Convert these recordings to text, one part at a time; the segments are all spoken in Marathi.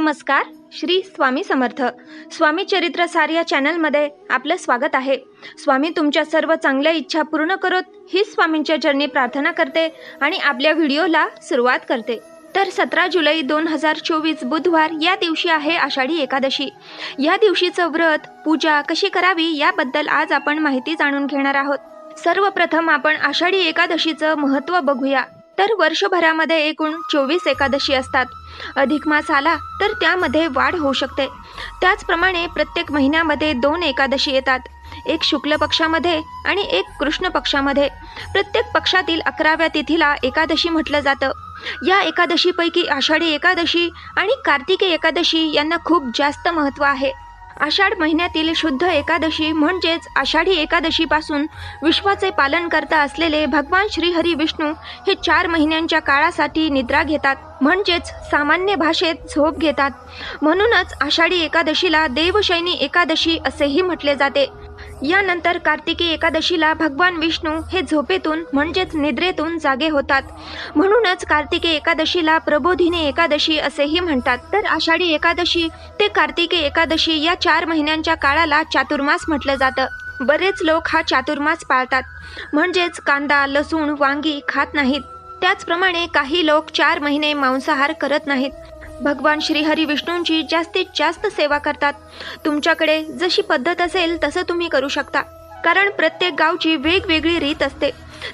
नमस्कार श्री स्वामी समर्थ. स्वामी चरित्रसार या चॅनलमध्ये आपलं स्वागत आहे. स्वामी तुमच्या सर्व चांगल्या इच्छा पूर्ण करत ही स्वामींच्या चरणी प्रार्थना करते आणि आपल्या व्हिडिओला सुरुवात करते. तर सतरा जुलै दोन हजार चोवीस बुधवार या दिवशी आहे आषाढी एकादशी. या दिवशीचं व्रत पूजा कशी करावी याबद्दल आज आपण माहिती जाणून घेणार आहोत. सर्वप्रथम आपण आषाढी एकादशीचं महत्त्व बघूया. तर वर्षभरामध्ये एकूण चोवीस एकादशी असतात. अधिक मास आला तर त्यामध्ये वाढ होऊ शकते. त्याचप्रमाणे प्रत्येक महिन्यामध्ये दोन एकादशी येतात. एक शुक्ल पक्षामध्ये आणि एक कृष्ण पक्षामध्ये. प्रत्येक पक्षातील अकराव्या तिथीला एकादशी म्हटलं जातं. या एकादशीपैकी आषाढी एकादशी आणि कार्तिकी एकादशी यांना खूप जास्त महत्त्व आहे. आषाढ महिन्यातील शुद्ध एकादशी म्हणजेच आषाढी एकादशीपासून विश्वाचे पालन करता असलेले भगवान श्रीहरी विष्णू हे चार महिन्यांच्या काळासाठी निद्रा घेतात म्हणजेच सामान्य भाषेत झोप घेतात. म्हणूनच आषाढी एकादशीला देवशैनी एकादशी असेही म्हटले जाते. यानंतर कार्तिकी एकादशीला भगवान विष्णू हे झोपेतून म्हणजेच निद्रेतून जागे होतात. म्हणूनच कार्तिकी एकादशीला प्रबोधिनी एकादशी असेही म्हणतात. तर आषाढी एकादशी ते कार्तिकी एकादशी या चार महिन्यांच्या काळाला चातुर्मास म्हटलं जातं. बरेच लोक हा चातुर्मास पाळतात. म्हणजेच कांदा लसूण वांगी खात नाहीत. त्याचप्रमाणे काही लोक चार महिने मांसाहार करत नाहीत. भगवान श्रीहरी विष्णूंची जास्तीत जास्त सेवा करतात. तुमच्याकडे जशी पद्धत असेल तसं तुम्ही करू शकता. कारण प्रत्येक गावची वेगवेगळी रीत असते.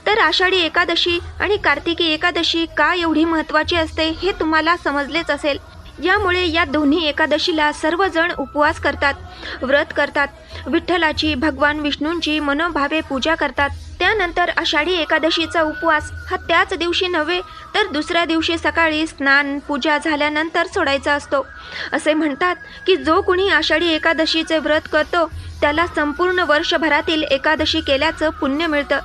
तर आषाढी एकादशी आणि कार्तिकी एकादशी का एवढी महत्त्वाची असते हे तुम्हाला समजलेच असेल. यामुळे या दोन्ही एकादशीला सर्वजण उपवास करतात व्रत करतात. विठ्ठलाची भगवान विष्णूंची मनोभावे पूजा करतात. त्यानंतर आषाढी एकादशीचा उपवास हा त्याच दिवशी नव्हे तर दुसऱ्या दिवशी सकाळी स्नान पूजा झाल्यानंतर सोडायचा असतो. असे म्हणतात की जो कुणी आषाढी एकादशीचे व्रत करतो त्याला संपूर्ण वर्षभरातील एकादशी केल्याचं पुण्य मिळतं.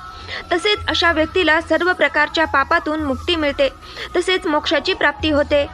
तसेच अशा व्यक्तीला सर्व प्रकारच्या पापातून मुक्ती मिळते. तसेच मोक्षाची प्राप्ती होते.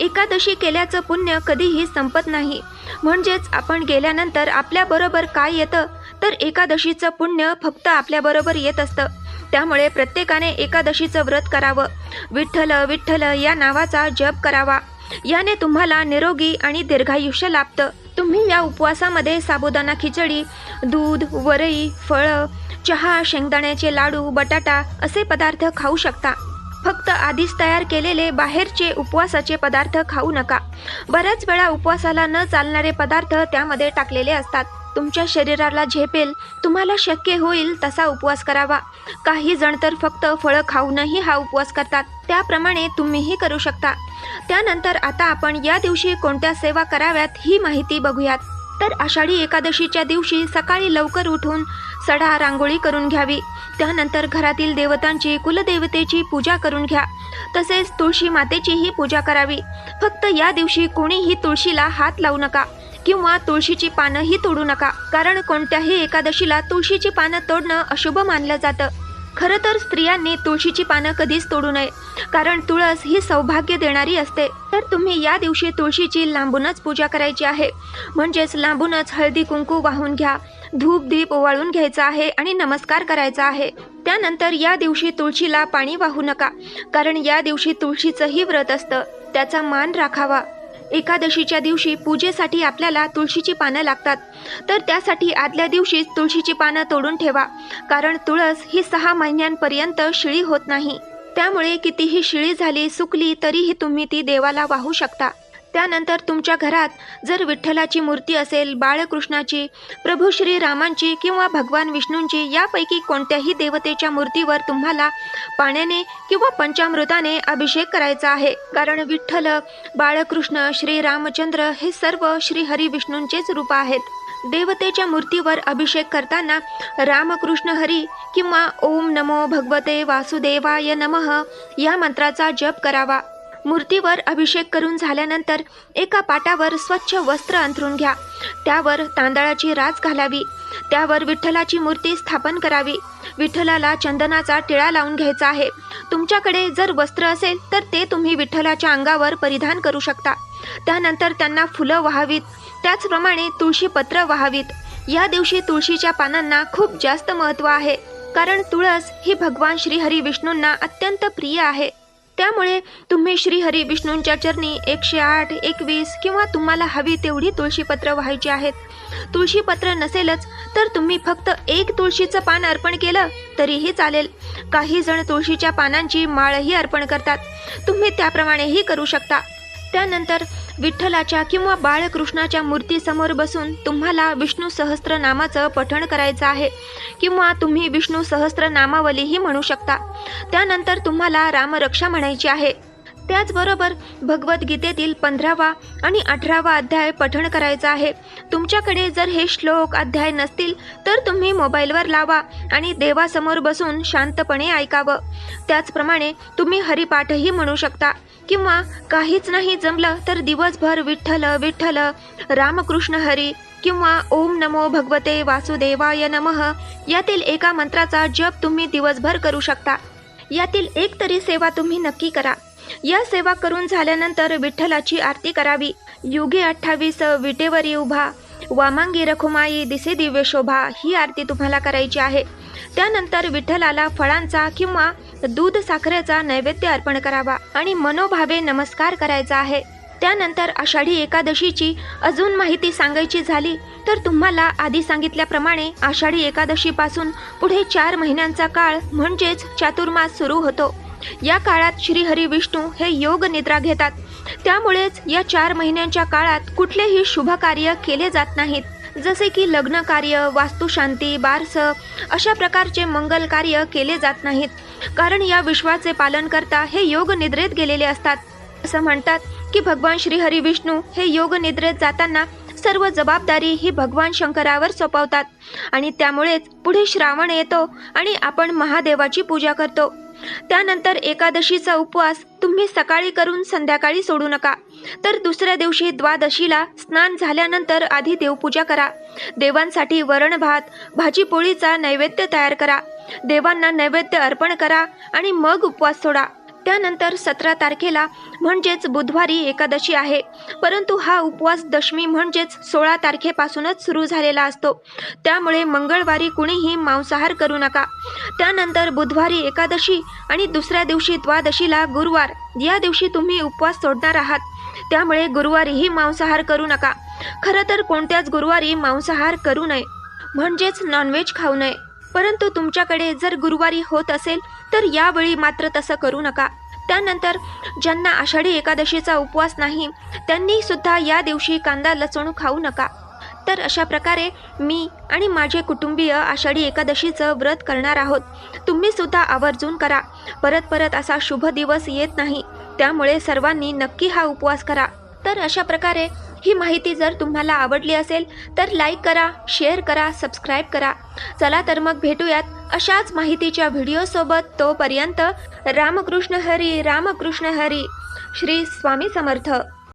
एकादशी केल्याचं पुण्य कधीही संपत नाही. म्हणजेच आपण गेल्यानंतर आपल्याबरोबर काय येतं? तर एकादशीचं पुण्य फक्त आपल्याबरोबर येत असतं. त्यामुळे प्रत्येकाने एकादशीचं व्रत करावं. विठ्ठल विठ्ठल या नावाचा जप करावा. याने तुम्हाला निरोगी आणि दीर्घायुष्य लाभतं. तुम्ही या उपवासामध्ये साबुदाणा खिचडी दूध वरई फळं चहा शेंगदाण्याचे लाडू बटाटा असे पदार्थ खाऊ शकता. फक्त आधीच तयार केलेले बाहेरचे उपवासाचे पदार्थ खाऊ नका. बऱ्याच वेळा उपवासाला न चालणारे पदार्थ त्यामध्ये टाकलेले असतात. तुमच्या शरीराला झेपेल तुम्हाला शक्य होईल तसा उपवास करावा. काही जण तर फक्त फळं खाऊनही हा उपवास करतात त्याप्रमाणे तुम्हीही करू शकता. त्यानंतर आता आपण या दिवशी कोणत्या सेवा कराव्यात ही माहिती बघूयात. तर आषाढी एकादशीच्या दिवशी सकाळी लवकर उठून सडा रांगोळी करून घ्यावी. त्यानंतर घरातील देवतांची कुलदेवतेची पूजा करून घ्या. तसेच तुळशी मातेचीही पूजा करावी. फक्त या दिवशी कोणीही तुळशीला हात लावू नका किंवा तुळशीची पानंही तोडू नका. कारण कोणत्याही एकादशीला तुळशीची पानं तोडणं अशुभ मानलं जातं. खरं तर स्त्रियांनी तुळशीची पानं कधीच तोडू नये. कारण तुळस ही सौभाग्य देणारी असते. तर तुम्ही या दिवशी तुळशीची लांबूनच पूजा करायची आहे. म्हणजेच लांबूनच हळदी कुंकू वाहून घ्या. धूप दीप ओवाळून घ्यायचा आहे आणि नमस्कार करायचा आहे. त्यानंतर या दिवशी तुळशीला पाणी वाहू नका कारण या दिवशी तुळशीचंही व्रत असतं त्याचा मान राखावा. एकादशीच्या दिवशी पूजेसाठी आपल्याला तुळशीची पानं लागतात तर त्यासाठी आदल्या दिवशीच तुळशीची पानं तोडून ठेवा कारण तुळस ही सहा महिन्यांपर्यंत शिळी होत नाही. त्यामुळे कितीही शिळी झाली सुकली तरीही तुम्ही ती देवाला वाहू शकता. त्यानंतर तुमच्या घरात जर विठ्ठलाची मूर्ती असेल बाळकृष्णाची प्रभू श्री रामांची किंवा भगवान विष्णूंची यापैकी कोणत्याही देवतेच्या मूर्तीवर तुम्हाला पाण्याने किंवा पंचामृताने अभिषेक करायचा आहे. कारण विठ्ठल बाळकृष्ण श्री रामचंद्र हे सर्व श्री हरी विष्णूंचेच रूप आहेत. देवतेच्या मूर्तीवर अभिषेक करताना रामकृष्ण हरी किंवा ओम नमो भगवते वासुदेवाय नमः या मंत्राचा जप करावा. मूर्तीवर अभिषेक करून झाल्यानंतर एका पाटावर स्वच्छ वस्त्र अंथरून घ्या. त्यावर तांदळाची रास घालावी. त्यावर विठ्ठलाची मूर्ती स्थापन करावी. विठ्ठलाला चंदनाचा टिळा लावून घ्यायचा आहे. तुमच्याकडे जर वस्त्र असेल तर ते तुम्ही विठ्ठलाच्या अंगावर परिधान करू शकता. त्यानंतर त्यांना फुलं वहावीत. त्याचप्रमाणे तुळशी पत्र या दिवशी तुळशीच्या पानांना खूप जास्त महत्त्व आहे. कारण तुळस ही भगवान श्रीहरी विष्णूंना अत्यंत प्रिय आहे. त्यामुळे तुम्ही श्रीहरी विष्णूंच्या चरणी एकशे आठ एकवीस किंवा तुम्हाला हवी तेवढी तुळशीपत्र व्हायची आहेत. तुळशीपत्र नसेलच तर तुम्ही फक्त एक तुळशीचं पान अर्पण केलं तरीही चालेल. काही जण तुळशीच्या पानांची माळही अर्पण करतात. तुम्ही त्याप्रमाणेही करू शकता. त्यानंतर विठ्ठलाच्या किंवा बाळकृष्णाच्या मूर्तीसमोर बसून तुम्हाला विष्णू सहस्त्रनामाचं पठण करायचं आहे. किंवा तुम्ही विष्णू सहस्त्रनामावलीही म्हणू शकता. त्यानंतर तुम्हाला रामरक्षा म्हणायची आहे. त्याचबरोबर भगवद्गीतेतील पंधरावा आणि अठरावा अध्याय पठण करायचा आहे. तुमच्याकडे जर हे श्लोक अध्याय नसतील तर तुम्ही मोबाईलवर लावा आणि देवासमोर बसून शांतपणे ऐकावं. त्याचप्रमाणे तुम्ही हरिपाठही म्हणू शकता. किंवा काहीच नाही जमलं तर दिवसभर विठ्ठल विठ्ठल रामकृष्ण हरी किंवा ओम नमो भगवते वासुदेवाय नमः यातील एका मंत्राचा जप तुम्ही दिवसभर करू शकता. यातील एक तरी सेवा तुम्ही नक्की करा. या सेवा करून झाल्यानंतर विठ्ठलाची आरती करावी. युगे अठ्ठावीस विटेवरी उभा. वामांगी रखुमाई दिसे दिव्य शोभा ही आरती तुम्हाला करायची आहे. त्यानंतर विठ्ठलाला फळांचा किंवा दूध साखरेचा नैवेद्य अर्पण करावा आणि मनोभावे नमस्कार करायचा आहे. त्यानंतर आषाढी एकादशीची अजून माहिती सांगायची झाली तर तुम्हाला आधी सांगितल्याप्रमाणे आषाढी एकादशीपासून पुढे चार महिन्यांचा काळ म्हणजेच चातुर्मास सुरू होतो. या काळात श्रीहरी विष्णू हे योग निद्रा घेतात. त्यामुळेच या चार महिन्यांच्या काळात कुठलेही शुभ कार्य केले जात नाहीत. जसे की लग्न कार्य वास्तुशांती बारस अशा प्रकारचे मंगल कार्य केले जात नाहीत. कारण या विश्वाचे पालन करता हे योग निद्रेत गेलेले असतात. असं म्हणतात की भगवान श्रीहरी विष्णू हे योग निद्रेत जाताना सर्व जबाबदारी ही भगवान शंकरावर सोपवतात. आणि त्यामुळेच पुढे श्रावण येतो आणि आपण महादेवाची पूजा करतो. त्यानंतर एकादशीचा उपवास तुम्ही सकाळी करून संध्याकाळी सोडू नका. तर दुसऱ्या दिवशी द्वादशीला स्नान झाल्यानंतर आधी देवपूजा करा. देवांसाठी वरण भात भाजीपोळीचा नैवेद्य तयार करा. देवांना नैवेद्य अर्पण करा आणि मग उपवास सोडा. त्यानंतर सतरा तारखेला म्हणजेच बुधवारी एकादशी आहे. परंतु हा उपवास दशमी म्हणजेच सोळा तारखेपासूनच सुरू झालेला असतो. त्यामुळे मंगळवारी कुणीही मांसाहार करू नका. त्यानंतर बुधवारी एकादशी आणि दुसऱ्या दिवशी द्वादशीला गुरुवार. या दिवशी तुम्ही उपवास सोडणार आहात. त्यामुळे गुरुवारीही मांसाहार करू नका. खरं तर कोणत्याच गुरुवारी मांसाहार करू नये. म्हणजेच नॉनव्हेज खाऊ नये. परंतु तुमच्याकडे जर गुरुवारी होत असेल तर यावेळी मात्र तसं करू नका. त्यानंतर ज्यांना आषाढी एकादशीचा उपवास नाही त्यांनी सुद्धा या दिवशी कांदा लसणू खाऊ नका. तर अशा प्रकारे मी आणि माझे कुटुंबीय आषाढी एकादशीचं व्रत करणार आहोत. तुम्ही सुद्धा आवर्जून करा. परत परत असा शुभ दिवस येत नाही. त्यामुळे सर्वांनी नक्की हा उपवास करा. तर अशा प्रकारे ही माहिती जर तुम्हाला आवडली असेल तर लाईक करा शेअर करा सबस्क्राईब करा. चला तर मग भेटूयात अशाच माहितीच्या व्हिडिओसोबत तोपर्यंत रामकृष्ण हरी रामकृष्ण हरी. श्री स्वामी समर्थ.